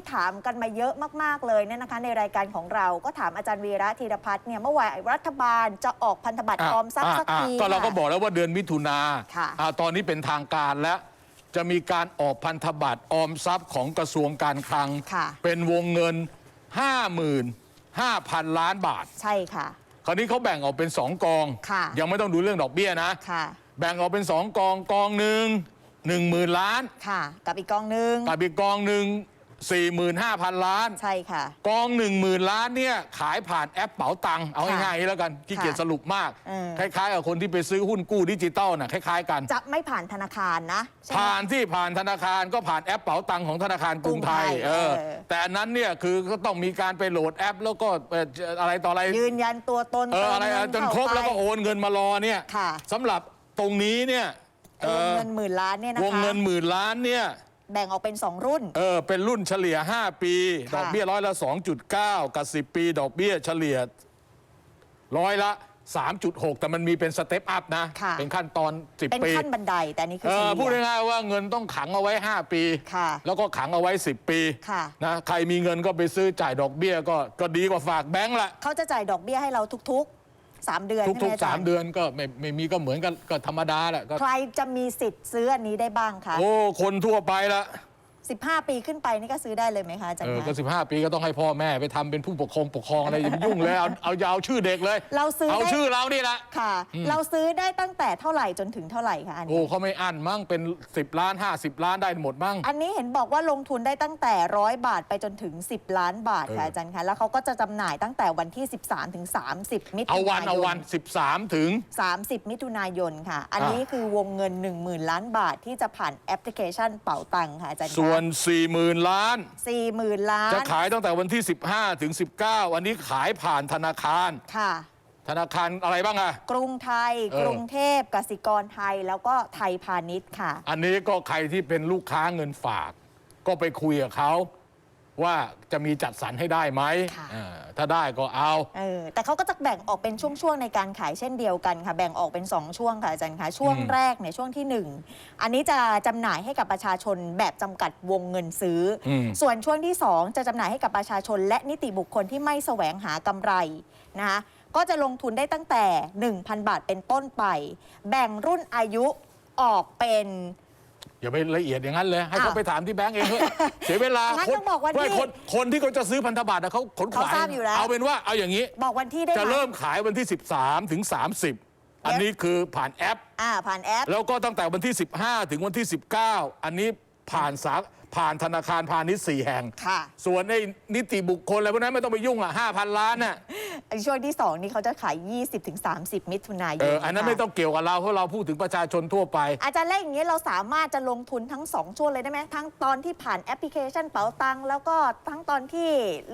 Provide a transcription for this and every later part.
ที่ถามกันมาเยอะมาก ๆ เลยเนี่ยนะคะในรายการของเราก็ถามอาจารย์วีระธีรพัฒน์เนี่ยเมื่อวานรัฐบาลจะออกพันธบัตรออมทรัพย์สักอะทีก็เราก็ค่ะบอกแล้วว่าเดือนมิถุนาค่ะอะตอนนี้เป็นทางการแล้วจะมีการออกพันธบัตรออมทรัพย์ของกระทรวงการคลังค่ะเป็นวงเงิน 55,000 ล้านบาท ใช่ค่ะ คราวนี้เขาแบ่งออกเป็น 2 กองค่ะยังไม่ต้องดูเรื่องดอกเบี้ยนะค่ะแบ่งออกเป็น 2 กองกองหนึ่ง1 0,000ล้านค่ะกับอีกกองหนึ่งกับอีกกองหนึ่ง 45,000 ล้าน ใช่ค่ะ กอง 1 0,000 ล้านเนี่ยขายผ่านแอปเป๋าตังค์เอาค่ะง่ายๆแล้วกันขี้เกียจค่ะสรุปมาก เออ คล้ายๆกับคนที่ไปซื้อหุ้นกู้ดิจิตอลน่ะคล้ายๆกัน จะไม่ผ่านธนาคารนะใช่ไหม ผ่านที่ผ่านธนาคารก็ผ่านแอปเป๋าตังค์ของธนาคารกรุงไทยกรุงไทยเออเออ แต่อันนั้นเนี่ยคือก็ต้องมีการไปโหลดแอป แล้วก็เอ่ออะไรต่ออะไรยืนยันตัวตนเออติมอะไรเงิจนครบเข้าไป แล้วก็โอนเงินมารอเนี่ยค่ะ สำหรับตรงนี้เนี่ยไอ้วงเงินหมื่นล้านเนี่ยนะวงคะ เงินหมื่นล้านเนี่ย แบ่งออกเป็น 2 รุ่น เออ เป็นรุ่นเฉลี่ย 5 ปี ค่ะ ดอกเบี้ยร้อยละ 2.9 กับ 10 ปี ดอกเบี้ยเฉลี่ยร้อยละ 3.6 แต่มันมีเป็นสเต็ปอัพนะ ค่ะ เป็นขั้นตอน เป็น10 ปีขั้นบันไดแต่อันนี่คือเอเฉอลี่ย พูดง่ายๆว่าเงินต้องขังเอาไว้ 5 ปี ค่ะแล้วก็ขังเอาไว้ 10 ปีค่ะ นะใครมีเงินก็ไปซื้อจ่ายดอกเบี้ยก็ก็ดีกว่าฝากแบงก์ละ เขาจะจ่ายดอกเบี้ยให้เราทุกๆ 3 เดือนทุกใช่ไหมๆอาจาร3ย์เดือนก็ไม่ไม่มีก็เหมือนกันก็ธรรมดาแหละก็ใครจะมีสิทธิ์ซื้ออันนี้ได้บ้างคะ โอ้ คนทั่วไปละ 15 ปีขึ้นไปนี่ก็ซื้อได้เลยไหมคะอาจารเอย์อคะก็15ปีก็ต้องให้พ่อแม่ไปทำเป็นผู้ปกครองปกครองอะไรอย่าไปยุ่งเลยเอาเอาอยาวชื่อเด็กเลย เราซื้อเอาได้ชื่อเรานี่แหละ ค่ะเราซื้อได้ตั้งแต่เท่าไหร่จนถึงเท่าไหร่คะอันโอ้นี้เขาไม่อั้นมั้งเป็น 10 ล้าน 50 ล้านได้หมดมั้ง อันนี้เห็นบอกว่าลงทุนได้ตั้งแต่ร้อยบาทไปจนถึง 10 ล้านบาทค่ะเอออ อาจารย์คะแล้วเขาก็จะจำหน่ายตั้งแต่วันที่ 13ถึง30 มิถุนายน เอาวันเอาวัน 13 ถึง 30 มิถุนายนค่ะ อันนี้คือวงเงิน 10,000 ล้านบาทที่จะผ่านแอปพลิเคชันเป๋าตังค์ค่ะอาจารย์คะส่วน 40,000 ล้าน40,000ล้านจะขายตั้งแต่วันที่ 15 ถึง 19 อันนี้ขายผ่านธนาคาร ค่ะ ธนาคารอะไรบ้างอะ กรุงไทย เออ กรุงเทพกสิกรไทยแล้วก็ไทยพาณิชย์ค่ะ อันนี้ก็ใครที่เป็นลูกค้าเงินฝาก ก็ไปคุยกับเขา ว่าจะมีจัดสรรให้ได้ไหมค่ะเออถ้าได้ก็เอา เออแต่เขาก็จะแบ่งออกเป็นช่วงๆในการขายเช่นเดียวกันค่ะ แบ่งออกเป็น 2 ช่วงค่ะอาจารย์คะช่วงอืม แรกเนี่ยช่วงที่1 อันนี้จะจำหน่ายให้กับประชาชนแบบจำกัดวงเงินซื้ออมส่วนช่วงที่ 2 จะจำหน่ายให้กับประชาชน และนิติบุคคลที่ไม่แสวงหากำไรนะคะก็จะลงทุนได้ตั้งแต่ 1,000 บาทเป็นต้นไป แบ่งรุ่นอายุออกเป็น อย่าไปละเอียดอย่างนั้นเลย ให้เขาอ้าวไปถามที่แบงก์เองเถอะเสียเวลางั้นคนต้องบอกวันที่ไม่คนคนที่เขาจะซื้อพันธบัตรอะเขาขนขวายเขาทราบอยู่แล้ว เอาเป็นว่าเอาอย่างนี้ บอกวันที่ได้จะไหมเริ่มขายวันที่ 13 ถึง 30 อันนี้คือผ่านแอป อ่าผ่านแอป แล้วก็ตั้งแต่วันที่ 15 ถึงวันที่ 19 อันนี้ผ่านสา ผ่านธนาคารพาณิชย์4แห่ง ค่ะ ส่วนในนิติบุคคลอะไรพวกนั้นไม่ต้องไปยุ่งอะ5,000ล้านน่ะไอ้ช่วงที่ 2 นี่เขาจะขาย 20-30 มิถุนายนเอออันนั้นค่ะไม่ต้องเกี่ยวกับเราเพราะเราพูดถึงประชาชนทั่วไป อาจารย์แรกอย่างนี้เราสามารถจะลงทุนทั้ง 2 ช่วงเลยได้ไหมทั้งตอนที่ผ่านแอปพลิเคชันเป๋าตังค์แล้วก็ทั้งตอนที่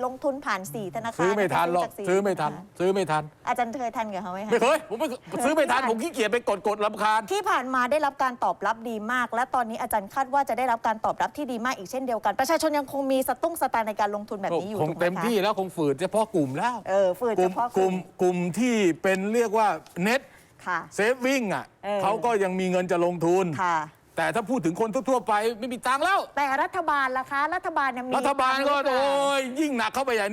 ลงทุนผ่าน 4 ธนาคารซื้อไม่ทันหรอกจากสี่ซื้อไม่ทันธาคารซื้อไม่ทัน อาจารย์เคยทันกับเขาไหมคะไม่เคยผมไม่ซื้อไม่ทันไม่ทันผมขี้เกียจไปกดกดลำคาญที่ผ่านมาได้รับการตอบรับดีมาก และตอนนี้อาจารย์คาดว่าจะได้รับการตอบรับที่ดีมากอีกเช่นเดียวกัน ประชาชนยังคงมีสตุ้งสตางค์ในการลงทุนแบบนี้อยู่คงถูกไหเต็มคะที่แล้วคงฝืดเฉพาะกลุ่มแล้วเออฝืดกเฉลุ่มพาะกลุ่มกลุ่มที่เป็นเรียกว่าเน็ตค่ะเซฟวิ่งอะเออเขาก็ยังมีเงินจะลงทุนค่ะแต่ถ้าพูดถึงคนทั่วๆไปไม่มีตังค์แล้ว แต่รัฐบาลล่ะคะ รัฐบาลเนี่ยมีรัฐบาลก็ตังค์หรือเปล่โอ้ยยิ่งหนักเข้าไปใหญ่